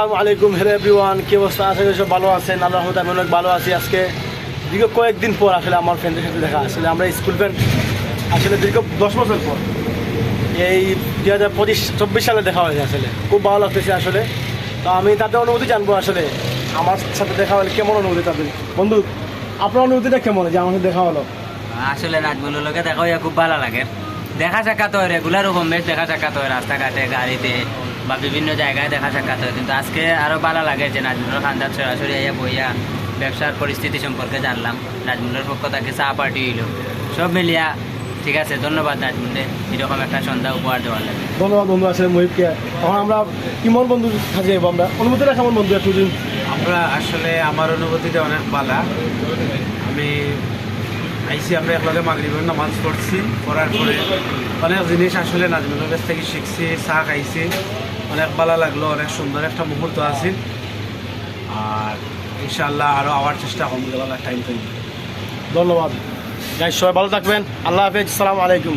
আসসালামু আলাইকুম হেরে এভরিওয়ান, কি অবস্থা? আছে সব ভালো আছেন। আল্লাহ রহমতে আমি অনেক ভালো আছি। আজকে দীর্ঘ কয়েকদিন পর আসলে আমার ফ্রেন্ডের সাথে দেখা। আসলে আমরা স্কুল ফ্রেন্ড আসলে দীর্ঘ দশ বছর পর। এই দুই হাজার পঁচিশ, চব্বিশ সালে দেখা হয়েছে আসলে। খুব ভালো লাগতেছে আসলে। তো আমি তাদের অনুভূতি জানব আসলে। আমার সাথে দেখা হলে কেমন অনুভূতি তাদের? বন্ধু, আপনার অনুভূতিটা কেমন? যে আমার সাথে দেখা হলো। আসলে নাচগুলোর লোকে দেখা হইয়া খুব ভালো লাগে। দেখা সাক্ষাৎ হয় রেগুলার রকম বেশ দেখা সাক্ষাৎ হয় রাস্তাঘাটে গাড়িতে বা বিভিন্ন জায়গায় দেখা সাক্ষাৎ হয়। কিন্তু আজকে আরও ভালো লাগে যে নাজমুলের খান্দার সরাসরি আইয়া বইয়া ব্যবসার পরিস্থিতি সম্পর্কে জানলাম। নাজমুলের পক্ষ তাকে চা পার্টি হইল। সব মিলিয়া ঠিক আছে ধন্যবাদ নাজমুলে এরকম একটা সন্ধ্যা উপহার দেওয়ার লাগে। ধন্যবাদ বন্ধু আসলে মহিবকে। তখন আমরা ইমন বন্ধু যাব আমরা। অনুভূতিটা কেমন বন্ধু একটু যদি আমরা আসলে আমার অনুভূতিটা অনেক ভালো আইসি আমরা একলগে মাগরিবের নামাজ পড়ছি, পড়ার পরে অনেক জিনিস আসলে নাজমুলের কাছ থেকে শিখছি, চা খাইছি, অনেক ভালো লাগল, অনেক সুন্দর একটা মুহূর্ত আছে আর ইনশাল্লাহ আরও আওয়ার চেষ্টা করব টাইম টাইম ধন্যবাদ। যাই, সবাই ভালো থাকবেন। আল্লাহ হাফেজ। সালাম আলাইকুম।